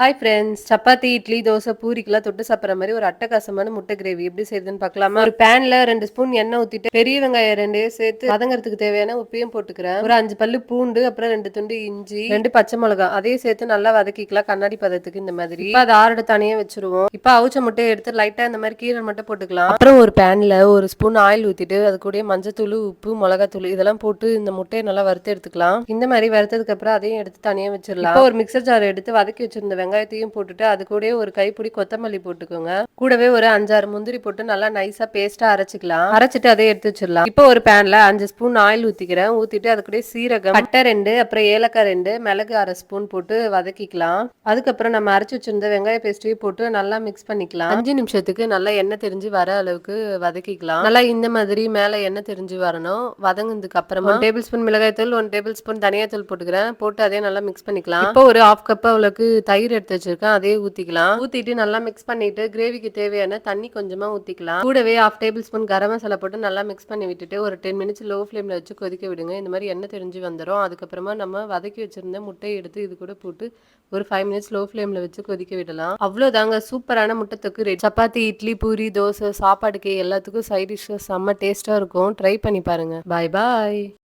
Hi friends chapati idli dosa பூரிக்கெல்லாம் தொட்டு சாப்பிட்ற மாதிரி ஒரு அட்டகாசமான முட்டை கிரேவி எப்படி செய்யுதுன்னு பார்க்கலாமா? ஒரு பேனில் ரெண்டு ஸ்பூன் எண்ணெய் ஊற்றிட்டு பெரிய வெங்காயம் ரெண்டையும் சேர்த்து வதங்கறதுக்கு தேவையான உப்பையும் போட்டுக்கிறேன். ஒரு அஞ்சு பல்லு பூண்டு அப்புறம் ரெண்டு துண்டு இஞ்சி ரெண்டு பச்சை மிளகா அதையும் சேர்த்து நல்லா வதக்கிக்கலாம். கண்ணாடி பதத்துக்கு இந்த மாதிரி. இப்போ அதை ஆறட தனியாக வச்சிருவோம். இப்போ அவிச்ச முட்டையை எடுத்து லைட்டாக இந்த மாதிரி கீரை மட்டும் போட்டுக்கலாம். அப்புறம் ஒரு பேனில் ஒரு ஸ்பூன் ஆயில் ஊற்றிட்டு அது கூட மஞ்சத்தூள் உப்பு மிளகாத்தூள் இதெல்லாம் போட்டு இந்த முட்டையை நல்லா வறுத்து எடுத்துக்கலாம். இந்த மாதிரி வறுத்ததுக்கு அப்புறம் அதையும் எடுத்து தனியாக வச்சிடலாம். ஒரு மிக்சர் ஜார் எடுத்து வதக்கி வச்சிருந்த வெங்காயத்தையும் போட்டுட்டு அது கூடயே ஒரு கைப்பிடி கொத்தமல்லி போட்டுக்கோங்க. கூடவே ஒரு அஞ்சாறு முந்திரி போட்டு நல்லா நைஸா பேஸ்டா அரைச்சிக்கலாம். அரைச்சிட்டு அதை எடுத்து வச்சிடலாம். இப்போ ஒரு பேன்ல அஞ்சு ஸ்பூன் ஆயில் ஊத்திக்கிறேன். ஊத்திட்டு அது கூட சீரகம் பட்டை ரெண்டு அப்புறம் ஏலக்காய் ரெண்டு மிளகு அரை ஸ்பூன் போட்டு வதக்கிக்கலாம். அதுக்கப்புறம் நம்ம அரைச்சி வச்சிருந்த வெங்காய பேஸ்ட்டையும் போட்டு நல்லா மிக்ஸ் பண்ணிக்கலாம். அஞ்சு நிமிஷத்துக்கு நல்லா எண்ணெய் தெரிஞ்சு வர அளவுக்கு வதக்கிக்கலாம். நல்லா இந்த மாதிரி மேல எண்ணெய் தெரிஞ்சு வரணும். வதங்கினதுக்கு அப்புறமா டேபிள் ஸ்பூன் மிளகாய் தூள் ஒன் டேபிள் ஸ்பூன் தனியாத்தூள் போட்டுக்கிறேன். போட்டு அதே நல்லா மிக்ஸ் பண்ணிக்கலாம். இப்போ ஒரு ஹாஃப் கப் அவளுக்கு தயிர் எடுத்து வச்சிருக்கேன் அதே ஊத்திக்கலாம். ஊத்திட்டு நல்லா மிக்ஸ் பண்ணிட்டு கிரேவிக்கு தேவையான தண்ணி கொஞ்சமா ஊத்திக்கலாம். கூடவே half table spoon garam masala போட்டு நல்லா மிக்ஸ் பண்ணி விட்டுட்டு ஒரு டென் மினிட்ஸ் லோ ஃப்ளேம்ல வச்சு கொதிக்க விடுங்க. இந்த மாதிரி எண்ணெய் தெரிஞ்சு வந்துடும் அதுக்கப்புறமா நம்ம வதக்கி வச்சிருந்த முட்டையை எடுத்து இது கூட போட்டு ஒரு ஃபைவ் மினிட்ஸ் லோ ஃப்ளேம்ல வச்சு கொதிக்க விடலாம். அவ்வளோதாங்க சூப்பரான முட்டை தொக்கு ரெடி சப்பாத்தி இட்லி பூரி தோசை சாப்பாடுக்கு எல்லாத்துக்கும் சைட் டிஷ்ஷஸ் செம்ம டேஸ்டா இருக்கும். ட்ரை பண்ணி பாருங்க. பாய் பாய்